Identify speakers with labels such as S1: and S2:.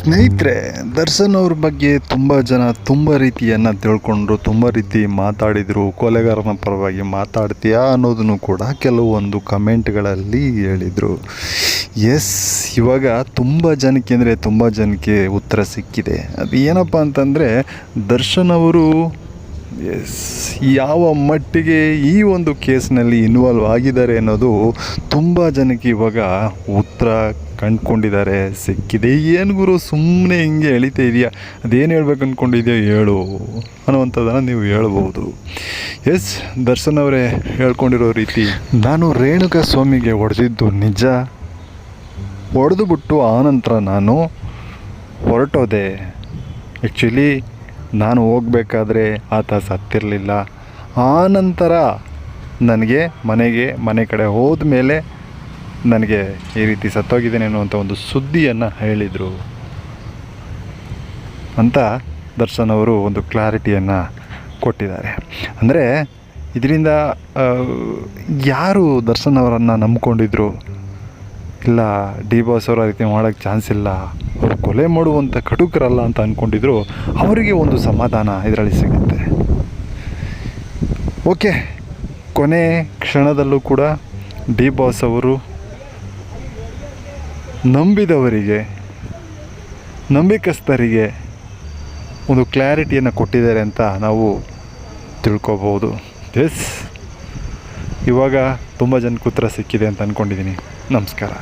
S1: ಸ್ನೇಹಿತರೆ, ದರ್ಶನ್ ಅವ್ರ ಬಗ್ಗೆ ತುಂಬ ಜನ ತುಂಬ ರೀತಿಯನ್ನು ತಿಳ್ಕೊಂಡ್ರು, ತುಂಬ ರೀತಿ ಮಾತಾಡಿದರು, ಕೊಲೆಗಾರನ ಪರವಾಗಿ ಮಾತಾಡ್ತೀಯಾ ಅನ್ನೋದನ್ನು ಕೂಡ ಕೆಲವೊಂದು ಕಮೆಂಟ್ಗಳಲ್ಲಿ ಹೇಳಿದರು. ಎಸ್ ಇವಾಗ ತುಂಬ ಜನಕ್ಕೆ ಅಂದರೆ ತುಂಬ ಜನಕ್ಕೆ ಉತ್ತರ ಸಿಕ್ಕಿದೆ. ಅದು ಏನಪ್ಪ ಅಂತಂದರೆ, ದರ್ಶನ್ ಅವರು ಎಸ್ ಯಾವ ಮಟ್ಟಿಗೆ ಈ ಒಂದು ಕೇಸ್ನಲ್ಲಿ ಇನ್ವಾಲ್ವ್ ಆಗಿದ್ದಾರೆ ಅನ್ನೋದು ತುಂಬ ಜನಕ್ಕೆ ಇವಾಗ ಉತ್ತರ ಕಂಡ್ಕೊಂಡಿದ್ದಾರೆ. ಸಿಕ್ಕಿದೆ. ಏನು ಗುರು ಸುಮ್ಮನೆ ಹಿಂಗೆ ಎಳಿತಾ ಇದೆಯಾ? ಅದೇನು ಹೇಳ್ಬೇಕು ಅಂದ್ಕೊಂಡಿದ್ಯಾ ಹೇಳು. ಅನ್ನುವಂಥದ್ದನ್ನು ನೀವು ಹೇಳ್ಬೋದು. ಎಸ್, ದರ್ಶನ್ ಅವರೇ ಹೇಳ್ಕೊಂಡಿರೋ ರೀತಿ, ನಾನು ರೇಣುಕಾ ಸ್ವಾಮಿಗೆ ಹೊಡೆದಿದ್ದು ನಿಜ. ಹೊಡೆದು ಬಿಟ್ಟು ಆನಂತರ ನಾನು ಹೊರಟೋದೆ. ಆ್ಯಕ್ಚುಲಿ ನಾನು ಹೋಗಬೇಕಾದ್ರೆ ಆತ ಸತ್ತಿರಲಿಲ್ಲ. ಆನಂತರ ನನಗೆ ಮನೆಗೆ, ಮನೆ ಕಡೆ ಹೋದ ಮೇಲೆ ನನಗೆ ಈ ರೀತಿ ಸತ್ತೋಗಿದ್ದೇನೆ ಅನ್ನುವಂಥ ಒಂದು ಸುದ್ದಿಯನ್ನು ಹೇಳಿದರು. ಅಂತ ದರ್ಶನ್ ಅವರು ಒಂದು ಕ್ಲಾರಿಟಿಯನ್ನು ಕೊಟ್ಟಿದ್ದಾರೆ. ಅಂದರೆ ಇದರಿಂದ ಯಾರು ದರ್ಶನ್ ಅವರನ್ನು ನಂಬ್ಕೊಂಡಿದ್ರು? ಇಲ್ಲ, ಡಿ ಬಾಸ್ ಅವರು ಆ ರೀತಿ ಮಾಡೋಕ್ಕೆ ಚಾನ್ಸ್ ಇಲ್ಲ, ಅವರು ಕೊಲೆ ಮಾಡುವಂಥ ಕಟುಕರಲ್ಲ ಅಂತ ಅಂದ್ಕೊಂಡಿದ್ರು ಅವರಿಗೆ ಒಂದು ಸಮಾಧಾನ ಇದರಲ್ಲಿ ಸಿಗುತ್ತೆ. ಓಕೆ, ಕೊನೆ ಕ್ಷಣದಲ್ಲೂ ಕೂಡ ಡಿ ಬಾಸ್ ಅವರು ನಂಬಿದವರಿಗೆ, ನಂಬಿಕಸ್ಥರಿಗೆ ಒಂದು ಕ್ಲಾರಿಟಿಯನ್ನು ಕೊಟ್ಟಿದ್ದಾರೆ ಅಂತ ನಾವು ತಿಳ್ಕೊಬೋದು. ಎಸ್ ಇವಾಗ ತುಂಬ ಜನಕ್ಕೆ ಉತ್ತರ ಸಿಕ್ಕಿದೆ ಅಂತ ಅಂದ್ಕೊಂಡಿದ್ದೀನಿ ನಮಸ್ಕಾರ.